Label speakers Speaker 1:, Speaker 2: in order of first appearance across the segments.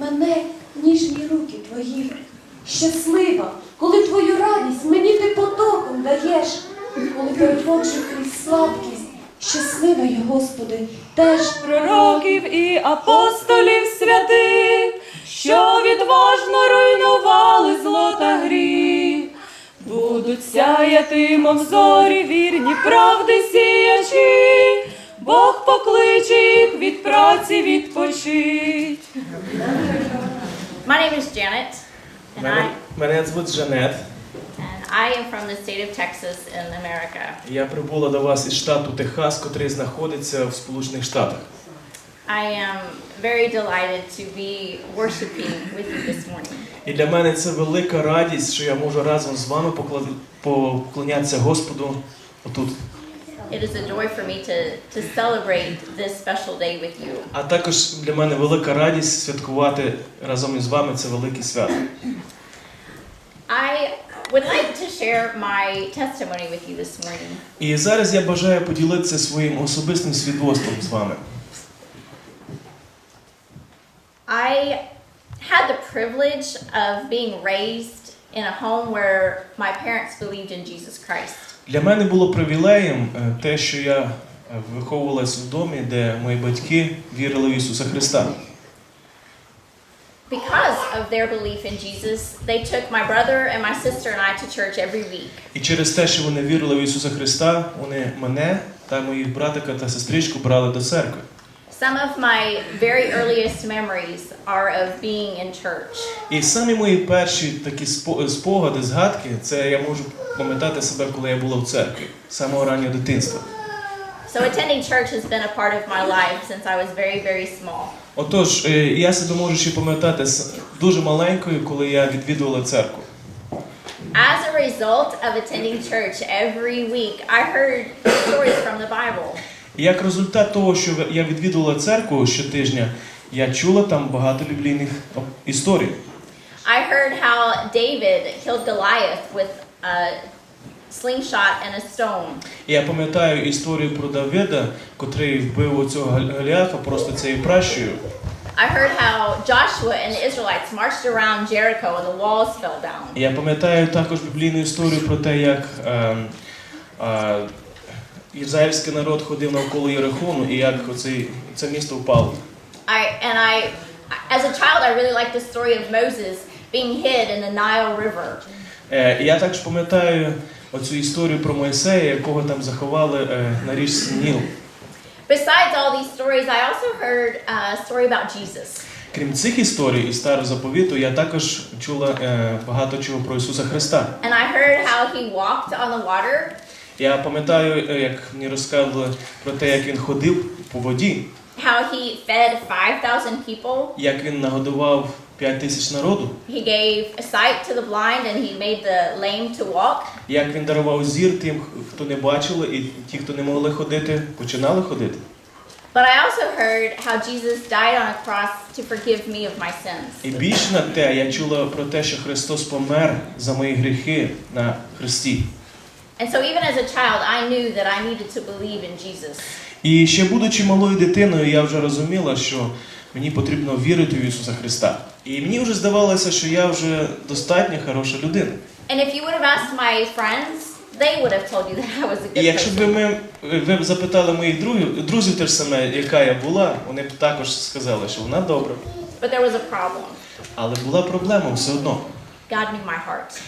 Speaker 1: мене ніжні руки твої. Щаслива, коли твою радість мені ти потоком даєш, коли переходжу крізь слабкість, щаслива я, Господи, теж
Speaker 2: пророків і апостолів святих, що відважно руйнували зло та гріх. Будуть сяяти, мов зорі вірні правди сіячі, Бог покличе їх від праці відпочить.
Speaker 3: My name is Janet, and
Speaker 4: Мене,
Speaker 3: I,
Speaker 4: мене звуть Жанет.
Speaker 3: and I am from the state of Texas in America.
Speaker 4: Я прибула до вас із штату Техас, котрий знаходиться в Сполучених Штатах.
Speaker 3: I am very delighted to be worshiping with you this morning.
Speaker 4: І для мене це велика радість, що я можу разом з вами покла- поклонятися Господу отут.
Speaker 3: It is a joy for me to, to celebrate this special day with you.
Speaker 4: А також для мене велика радість святкувати разом із вами це велике свято.
Speaker 3: I would like to share my testimony with you this morning.
Speaker 4: І зараз я бажаю поділитися своїм особистим свідоцтвом з вами.
Speaker 3: I had the privilege of being raised in a home where my parents believed in Jesus Christ.
Speaker 4: Для мене було привілеєм е, те, що я е, виховувалась в домі, де мої батьки вірили в Ісуса Христа.
Speaker 3: Because of their belief in Jesus, they took my brother and my sister and I to church every week.
Speaker 4: І через те, що вони вірили в Ісуса Христа, вони мене та моїх братика та сестричку брали до церкви.
Speaker 3: Some of my very earliest memories are of being in church.
Speaker 4: І самі мої перші такі спогади, згадки, це я можу пам'ятати себе, коли я була в церкві, з самого раннього дитинства.
Speaker 3: So attending church has been a part of my life since I was very, very small.
Speaker 4: Отож, е, я себе можу ще пам'ятати дуже маленькою, коли я відвідувала церкву.
Speaker 3: As a result of attending church every week, I heard stories from the Bible.
Speaker 4: І як результат того, що я відвідувала церкву щотижня, я чула там багато біблійних історій.
Speaker 3: I heard how David killed Goliath with a slingshot and a stone.
Speaker 4: Я пам'ятаю історію про Давида, котрий вбив оцього Голіафа просто цією пращою.
Speaker 3: I heard how Joshua and the Israelites marched around Jericho and the walls fell down.
Speaker 4: Я пам'ятаю також біблійну історію про те, як е, е, ізраїльський народ ходив навколо Єрихону і як оцей, це місто впало.
Speaker 3: I and I as a child I really liked the story of Moses being hid in the Nile River.
Speaker 4: Е, і я також пам'ятаю оцю історію про Моїсея, якого там заховали е, на річці Ніл.
Speaker 3: Besides all these stories, I also heard uh, a story about Jesus.
Speaker 4: Крім цих історій із старого заповіту, я також чула е, багато чого про Ісуса Христа.
Speaker 3: And I heard how he walked on the water,
Speaker 4: Я пам'ятаю, е, як мені розказували про те, як він ходив по воді,
Speaker 3: how he fed 5,000 people.
Speaker 4: як він нагодував 5 тисяч народу,
Speaker 3: He gave sight to the blind and he made the lame to walk.
Speaker 4: як він дарував зір тим, хто не бачили, і ті, хто не могли ходити, починали ходити.
Speaker 3: But I also heard how Jesus died on a cross to forgive me of my sins.
Speaker 4: І більше на те, я чула про те, що Христос помер за мої гріхи на Христі.
Speaker 3: And so even as a child, I knew that I needed to believe in Jesus.
Speaker 4: І ще будучи малою дитиною, я вже розуміла, що мені потрібно вірити в Ісуса Христа. І мені вже здавалося, що я вже достатньо хороша людина.
Speaker 3: And if you would have asked my friends, they would have told you that I was a
Speaker 4: І
Speaker 3: good
Speaker 4: якщо б ми ви б запитали моїх друзів, друзів теж саме, яка я була, вони б також сказали, що вона добра.
Speaker 3: But there was a problem.
Speaker 4: Але була проблема все одно.
Speaker 3: God knew my heart.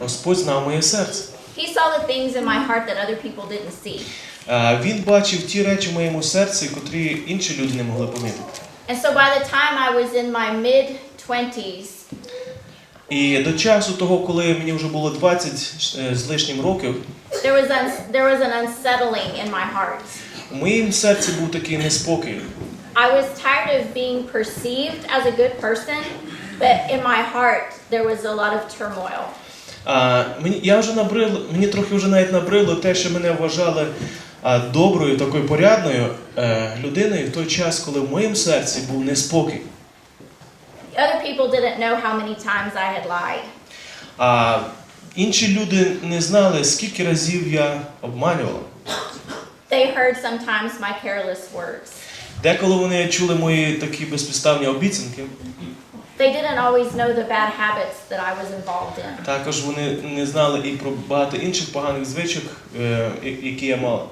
Speaker 4: Господь знав моє серце.
Speaker 3: He saw the things in my heart that other people didn't see.
Speaker 4: А, Він бачив ті речі в моєму серці, котрі інші люди не могли помітити.
Speaker 3: And so by the time I was in my mid 20s,
Speaker 4: І до часу того, коли мені вже було 20 е, з лишнім років,
Speaker 3: there was un- there was an unsettling in my heart.
Speaker 4: у моїм серці був такий неспокій.
Speaker 3: I was tired of being perceived as a good person, but in my heart there was a lot of turmoil.
Speaker 4: А, мені, я вже набрило, мені трохи вже навіть набрило те, що мене вважали а, доброю, такою порядною е, людиною в той час, коли в моєму серці був неспокій.
Speaker 3: Other people didn't know how many times I had lied.
Speaker 4: А інші люди не знали, скільки разів я обманювала.
Speaker 3: They heard sometimes my careless words.
Speaker 4: Деколи вони чули мої такі безпідставні обіцянки.
Speaker 3: They didn't always know the bad habits that I was involved in.
Speaker 4: Також вони не знали і про багато інших поганих звичок, е, які я мала.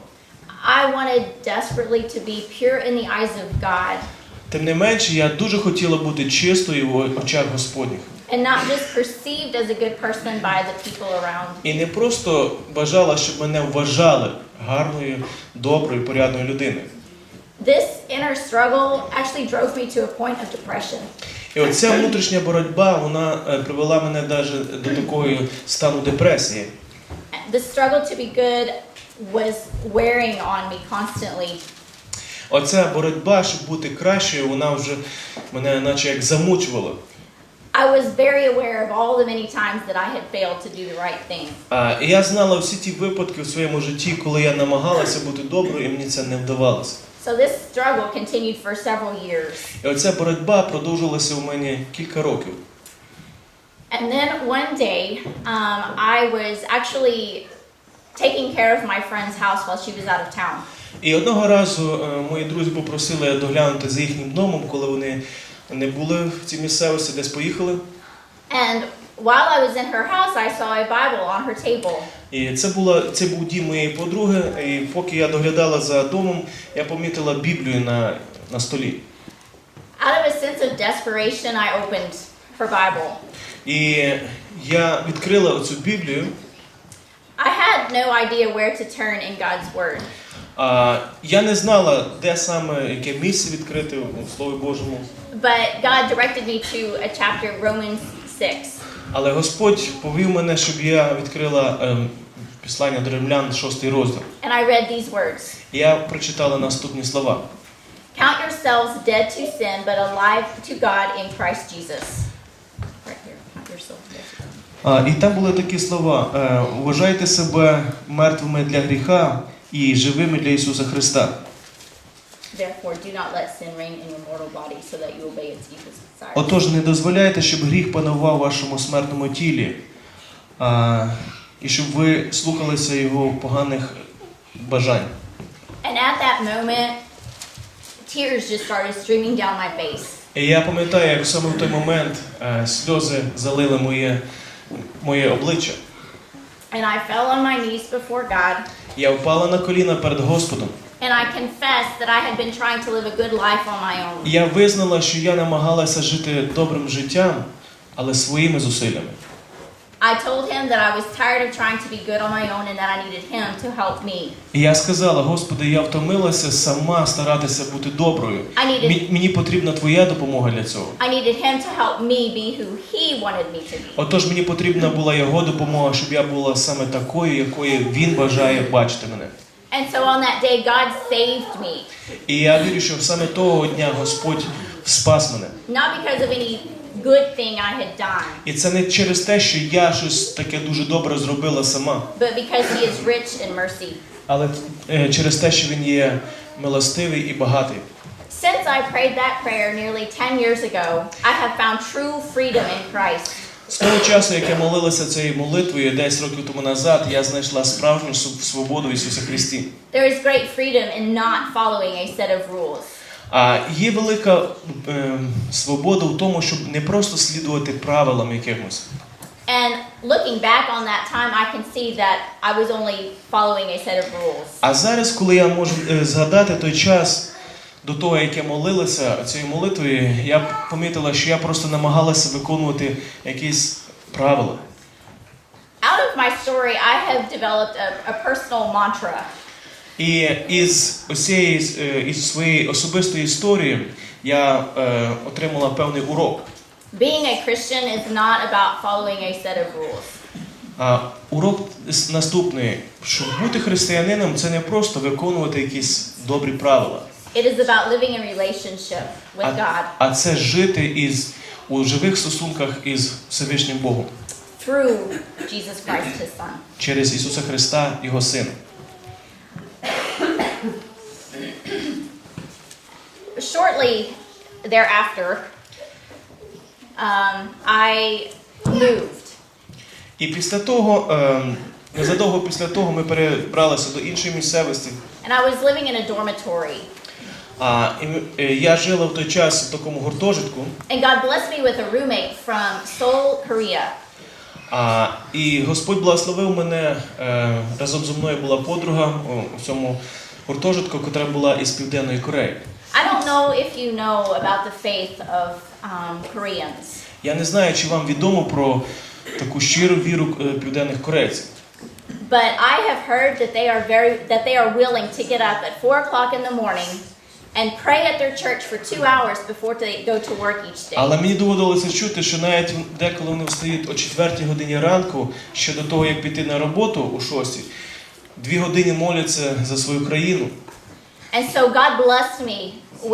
Speaker 3: I wanted desperately to be pure in the eyes of God
Speaker 4: Тим не менше, я дуже хотіла бути чистою в очах Господніх.
Speaker 3: and not just perceived as a good person by the people around.
Speaker 4: І не просто бажала, щоб мене вважали гарною, доброю, порядною людиною.
Speaker 3: This inner struggle actually drove me to a point of depression.
Speaker 4: І оця внутрішня боротьба вона е, привела мене навіть до такого стану депресії.
Speaker 3: The struggle to be good was wearing on me constantly.
Speaker 4: Оця боротьба, щоб бути кращою, вона вже мене наче як замучувала.
Speaker 3: I was very aware of all the many times that I had failed to do the right thing.
Speaker 4: А, я знала всі ті випадки в своєму житті, коли я намагалася бути доброю, і мені це не вдавалося.
Speaker 3: So this struggle continued for several years.
Speaker 4: І оця боротьба продовжилася у мене кілька років.
Speaker 3: And then one day, um, I was actually taking care of my friend's house while she was out of town.
Speaker 4: І одного разу е, мої друзі попросили доглянути за їхнім домом, коли вони не були в цій місцевості, десь поїхали.
Speaker 3: And while I was in her house, I saw a Bible on her table.
Speaker 4: І це була це був дім моєї подруги. І поки я доглядала за домом, я помітила Біблію на, на столі.
Speaker 3: Out of a sense of desperation, I opened her Bible.
Speaker 4: І я відкрила оцю Біблію.
Speaker 3: I had no idea where to turn in God's Word.
Speaker 4: А я не знала, де саме яке місце відкрити у Слові Божому.
Speaker 3: But God directed me to a chapter, Romans 6.
Speaker 4: Але Господь повів мене, щоб я відкрила ем, післання до римлян, шостий розділ.
Speaker 3: And I read these words
Speaker 4: я прочитала наступні слова.
Speaker 3: Count yourselves dead to sin, but alive to God in Christ Jesus. Right here. Count yourselves dead to sin.
Speaker 4: А, і там були такі слова: е, вважайте себе мертвими для гріха і живими для Ісуса Христа.
Speaker 3: Therefore, do not let sin reign in your mortal body, so that you obey its evil.
Speaker 4: Отож, не дозволяйте, щоб гріх панував у вашому смертному тілі, а, і щоб ви слухалися його поганих бажань.
Speaker 3: And at that moment, tears just started streaming down my face.
Speaker 4: І я пам'ятаю, як саме в той момент е, сльози залили моє, моє обличчя.
Speaker 3: And I fell on my knees before God,
Speaker 4: Я впала на коліна перед Господом.
Speaker 3: And I confessed that I had been trying to live a good life on my own.
Speaker 4: Я визнала, що я намагалася жити добрим життям, але своїми зусиллями.
Speaker 3: I told him that I was tired of trying to be good on my own and that I needed him to help me.
Speaker 4: І я сказала, Господи, я втомилася сама старатися бути доброю.
Speaker 3: I needed
Speaker 4: Мі- Мені потрібна Твоя допомога для цього.
Speaker 3: I needed him to help me be who he wanted me to be.
Speaker 4: Отож, мені потрібна була його допомога, щоб я була саме такою, якою він бажає бачити мене.
Speaker 3: And so on that day, God saved me.
Speaker 4: І я вірю, що саме того дня Господь спас мене.
Speaker 3: Not because of any good thing I had done,
Speaker 4: І це не через те, що я щось таке дуже добре зробила сама,
Speaker 3: but because he is rich in mercy.
Speaker 4: але е, через те, що він є милостивий і багатий.
Speaker 3: Since I prayed that prayer nearly 10 years ago, I have found true freedom in Christ.
Speaker 4: З того часу, як я молилася цією молитвою десь років тому назад, я знайшла справжню свободу в Ісусі Христі.
Speaker 3: There is great freedom in not following a set of rules.
Speaker 4: А є велика е, свобода в тому, щоб не просто слідувати правилам якимось.
Speaker 3: And looking back on that time, I can see that I was only following a set of rules.
Speaker 4: А зараз, коли я можу е, згадати той час до того, як я молилася цією молитвою, я помітила, що я просто намагалася виконувати якісь правила.
Speaker 3: Out of my story, I have developed a, a personal mantra.
Speaker 4: І із усієї е, із своєї особистої історії я е, отримала певний урок.
Speaker 3: Being a Christian is not about following a set of rules.
Speaker 4: А урок наступний: що бути християнином це не просто виконувати якісь добрі правила,
Speaker 3: It is about living in relationship with God
Speaker 4: а, це жити із у живих стосунках із Всевишнім Богом
Speaker 3: through Jesus Christ, his Son.
Speaker 4: через Ісуса Христа, Його Сина.
Speaker 3: Shortly thereafter, um, I moved.
Speaker 4: І після того, ем, незадовго після того, ми перебралися до іншої місцевості.
Speaker 3: And I was living in a dormitory.
Speaker 4: А і, е, я жила в той час в такому гуртожитку.
Speaker 3: And God blessed me with a roommate from Seoul, Korea.
Speaker 4: А, і Господь благословив мене е, разом зі мною була подруга в цьому гуртожитку, яка була із Південної Кореї.
Speaker 3: I don't know if you know about the faith of um, Koreans,
Speaker 4: Я не знаю, чи вам відомо про таку щиру віру е, південних корейців.
Speaker 3: but I have heard that they are very that they are willing to get up at four o'clock in the morning and pray at their church for two hours before they go to work each day.
Speaker 4: Але мені доводилося чути, що навіть деколи вони встають о 4 годині ранку, ще до того, як піти на роботу о 6, дві години моляться за свою країну.
Speaker 3: And so God blessed me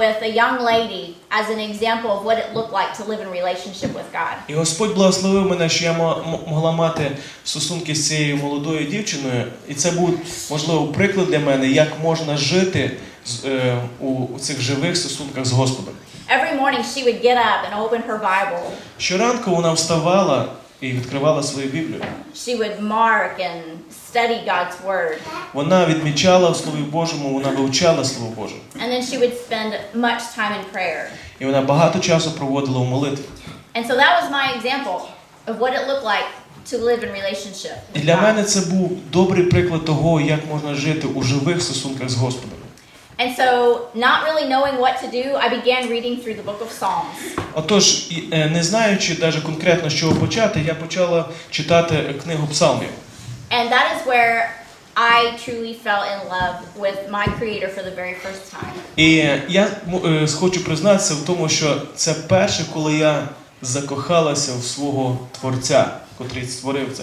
Speaker 3: with a young lady as an example of what it looked like to live in relationship with God.
Speaker 4: І Господь благословив мене, що я мо- могла мати стосунки з цією молодою дівчиною, і це був можливо приклад для мене, як можна жити у, у цих живих стосунках з Господом.
Speaker 3: Every morning she would get up and open her Bible.
Speaker 4: Щоранку вона вставала і відкривала свою Біблію.
Speaker 3: She would mark and study God's word.
Speaker 4: Вона відмічала в Слові Божому, вона вивчала Слово Боже.
Speaker 3: And then she would spend much time in prayer.
Speaker 4: І вона багато часу проводила у молитві.
Speaker 3: And so that was my example of what it looked like to live in relationship.
Speaker 4: Для мене це був добрий приклад того, як можна жити у живих стосунках з Господом.
Speaker 3: And so, not really knowing what to do, I began reading through the book of Psalms.
Speaker 4: Отож, і, е, не знаючи навіть конкретно з чого почати, я почала читати книгу псалмів.
Speaker 3: And that is where I truly fell in love with my Creator for the very first time.
Speaker 4: І е, я м- е, хочу признатися в тому, що це перше, коли я закохалася в свого творця, котрий створив це.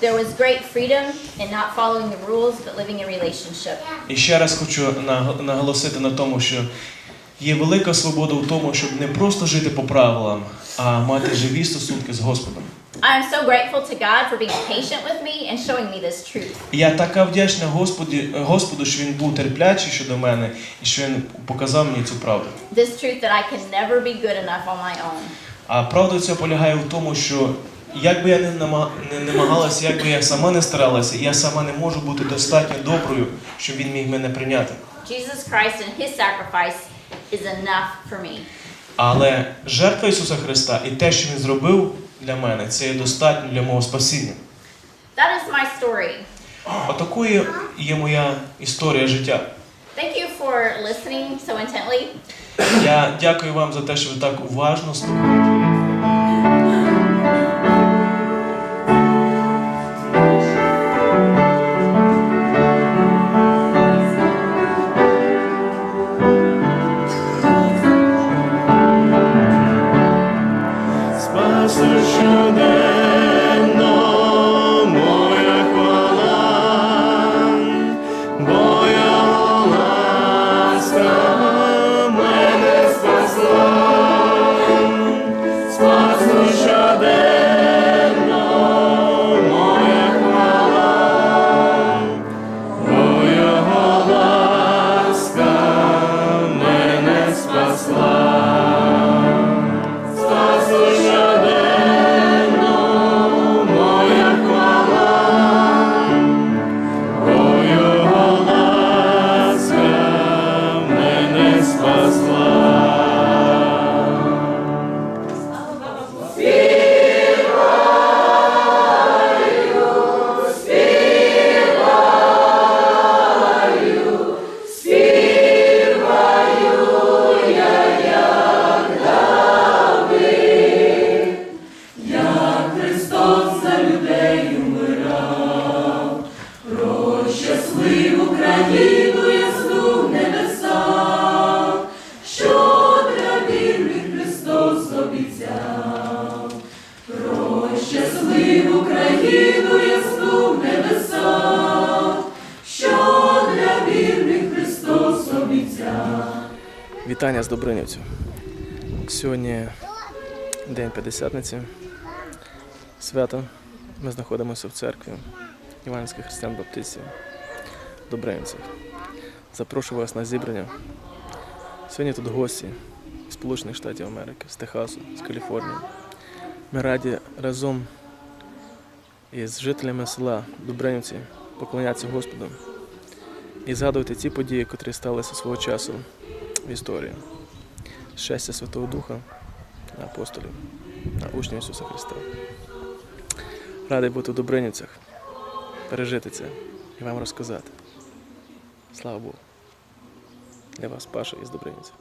Speaker 3: There was great freedom in not following the rules, but living in relationship.
Speaker 4: І ще раз хочу наголосити на тому, що є велика свобода в тому, щоб не просто жити по правилам, а мати живі стосунки з Господом.
Speaker 3: I am so grateful to God for being patient with me and showing me this truth.
Speaker 4: Я така вдячна Господі, Господу, що він був терплячий щодо мене і що він показав мені цю правду.
Speaker 3: This truth that I can never be good enough on my own.
Speaker 4: А правда ця полягає в тому, що як би я не, нама, не намагалася, як би я сама не старалася, я сама не можу бути достатньо доброю, щоб він міг мене прийняти.
Speaker 3: Jesus Christ and his sacrifice is enough for me.
Speaker 4: Але жертва Ісуса Христа і те, що Він зробив для мене, це є достатньо для мого спасіння.
Speaker 3: That is my story.
Speaker 4: Отакою є моя історія життя.
Speaker 3: Thank you for listening so intently.
Speaker 4: Я дякую вам за те, що ви так уважно слухаєте.
Speaker 5: Вітання з Добринівцю. Сьогодні День П'ятдесятниці. Свято. Ми знаходимося в церкві Іванських християн Баптистів Добринівців. Запрошую вас на зібрання. Сьогодні тут гості з Сполучених Штатів Америки, з Техасу, з Каліфорнії. Ми раді разом із жителями села Добринівці поклонятися Господу
Speaker 4: і згадувати ті події, котрі сталися свого часу в історії. Щастя Святого Духа на апостолів, на учнів Ісуса Христа. Радий бути в Добриницях, пережити це і вам розказати. Слава Богу! Для вас Паша із Добриниця.